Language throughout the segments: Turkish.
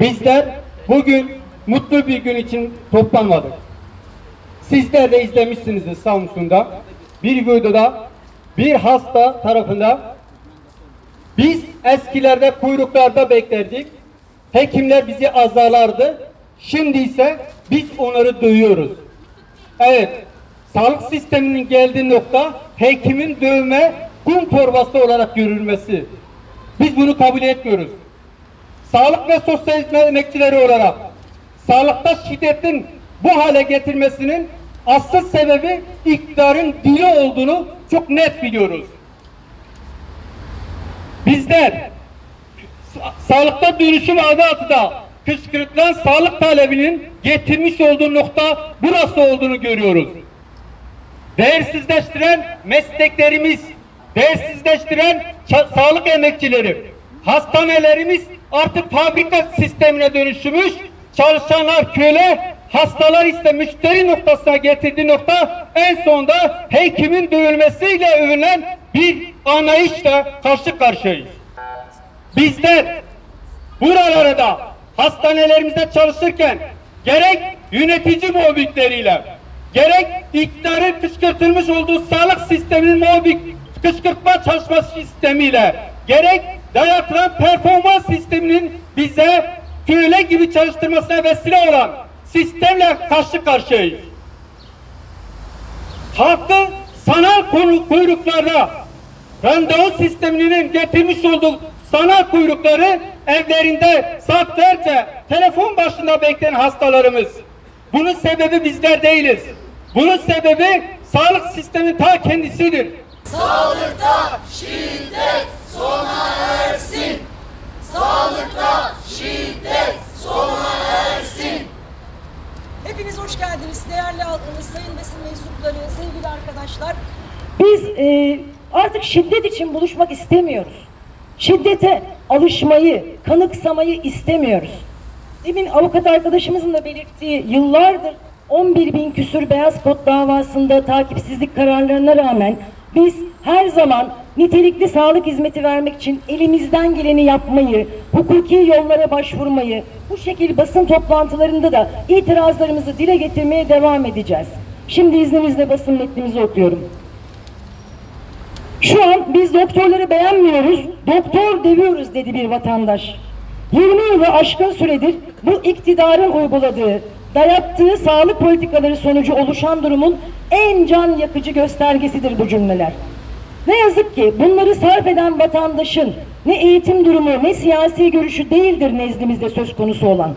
Bizler bugün mutlu bir gün için toplanmadık. Sizler de izlemişsinizdir Samsun'da bir videoda bir hasta tarafından biz eskilerde kuyruklarda beklerdik. Hekimler bizi azarlardı. Şimdi ise biz onları dövüyoruz. Evet, sağlık sisteminin geldiği nokta hekimin dövme kum torbası olarak görülmesi. Biz bunu kabul etmiyoruz. Sağlık ve sosyal hizmet emekçileri olarak sağlıkta şiddetin bu hale getirmesinin asıl sebebi iktidarın dili olduğunu çok net biliyoruz. Bizler sa- sağlıkta dönüşüm adı altında kışkırtılan sağlık talebinin getirmiş olduğu nokta burası olduğunu görüyoruz. Değersizleştiren mesleklerimiz, değersizleştiren sağlık emekçileri, hastanelerimiz artık fabrika sistemine dönüşmüş, çalışanlar köle, hastalar ise müşteri noktasına getirdiği nokta en sonunda hekimin dövülmesiyle övülen bir anlayışla karşı karşıyayız. Bizler buralara da hastanelerimizde çalışırken gerek yönetici mobbingleriyle gerek iktidarın kışkırtılmış olduğu sağlık sisteminin mobbing kışkırtma çalışması sistemiyle gerek dayatılan performans sisteminin bize köle gibi çalıştırmasına vesile olan sistemle karşı karşıyayız halkı sanal kuyruklarda randevu sisteminin getirmiş olduğu sanal kuyrukları evlerinde saatlerce telefon başında bekleyen hastalarımız. Bunun sebebi bizler değiliz. Bunun sebebi sağlık sistemin ta kendisidir. Sağlıkta şiddet sona ersin. Sağlıkta şiddet sona ersin. Hepiniz hoş geldiniz değerli halkımız, sayın basın mensupları, sevgili arkadaşlar. Biz e, artık şiddet için buluşmak istemiyoruz. Şiddete alışmayı, kanıksamayı istemiyoruz. Demin avukat arkadaşımızın da belirttiği yıllardır 11 bin küsür beyaz kod davasında takipsizlik kararlarına rağmen biz her zaman nitelikli sağlık hizmeti vermek için elimizden geleni yapmayı, hukuki yollara başvurmayı, bu şekilde basın toplantılarında da itirazlarımızı dile getirmeye devam edeceğiz. Şimdi izninizle basın metnimizi okuyorum. Şu an biz doktorları beğenmiyoruz, doktor deviyoruz dedi bir vatandaş. 20 yılı aşkın süredir bu iktidarın uyguladığı, dayattığı sağlık politikaları sonucu oluşan durumun en can yakıcı göstergesidir bu cümleler. Ne yazık ki bunları sarf eden vatandaşın ne eğitim durumu ne siyasi görüşü değildir nezdimizde söz konusu olan.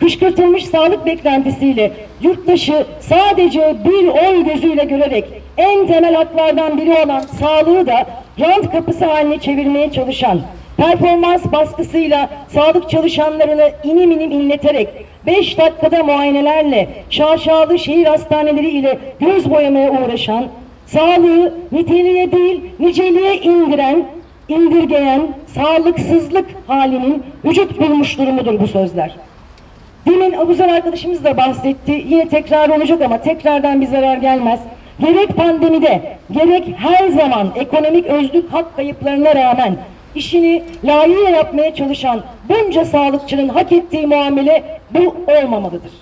Kışkırtılmış sağlık beklentisiyle yurttaşı sadece bir oy gözüyle görerek en temel haklardan biri olan sağlığı da rant kapısı haline çevirmeye çalışan, performans baskısıyla sağlık çalışanlarını inim inim inleterek 5 dakikada muayenelerle şaşalı şehir hastaneleri ile göz boyamaya uğraşan, sağlığı niteliğe değil niceliğe indiren, indirgeyen sağlıksızlık halinin vücut bulmuş durumudur bu sözler. Demin Abuzer arkadaşımız da bahsetti. Yine tekrar olacak ama tekrardan bir zarar gelmez. Gerek pandemide, gerek her zaman ekonomik özlük hak kayıplarına rağmen işini layığıyla yapmaya çalışan bunca sağlıkçının hak ettiği muamele bu olmamalıdır.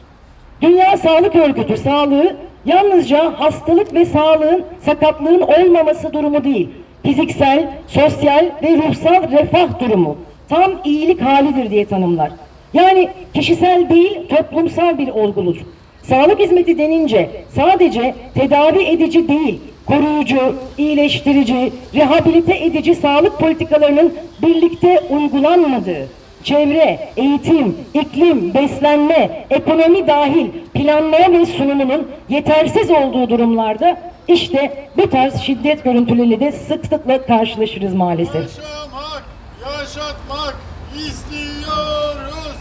Dünya Sağlık Örgütü sağlığı yalnızca hastalık ve sağlığın, sakatlığın olmaması durumu değil, fiziksel, sosyal ve ruhsal refah durumu, tam iyilik halidir diye tanımlar. Yani kişisel değil, toplumsal bir olgudur. Sağlık hizmeti denince sadece tedavi edici değil, koruyucu, iyileştirici, rehabilite edici sağlık politikalarının birlikte uygulanmadığı, çevre, eğitim, iklim, beslenme, ekonomi dahil planlama ve sunumunun yetersiz olduğu durumlarda işte bu tarz şiddet görüntüleriyle de sıklıkla karşılaşırız maalesef. Yaşamak, yaşatmak istiyoruz.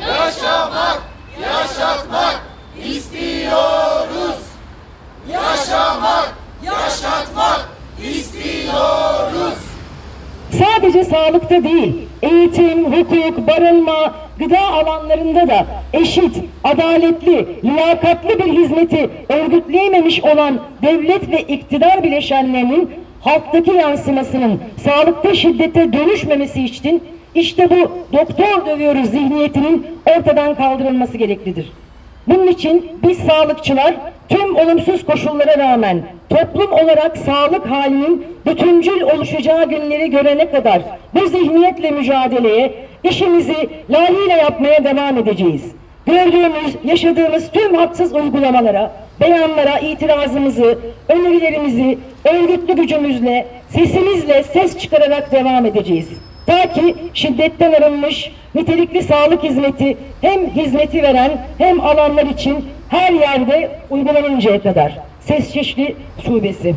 Yaşamak, yaşatmak istiyoruz. Yaşamak, yaşatmak istiyoruz. Sadece sağlıkta değil, eğitim, hukuk, barınma, gıda alanlarında da eşit, adaletli, liyakatli bir hizmeti örgütleyememiş olan devlet ve iktidar bileşenlerinin halktaki yansımasının sağlıkta şiddete dönüşmemesi için İşte bu doktor dövüyoruz zihniyetinin ortadan kaldırılması gereklidir. Bunun için biz sağlıkçılar tüm olumsuz koşullara rağmen toplum olarak sağlık halinin bütüncül oluşacağı günleri görene kadar bu zihniyetle mücadeleye, işimizi layığıyla yapmaya devam edeceğiz. Gördüğümüz, yaşadığımız tüm haksız uygulamalara, beyanlara itirazımızı, önerilerimizi örgütlü gücümüzle, sesimizle ses çıkararak devam edeceğiz. Ta ki şiddetten arınmış, nitelikli sağlık hizmeti hem hizmeti veren hem alanlar için her yerde uygulanıncaya kadar. Ses Şişli Şubesi.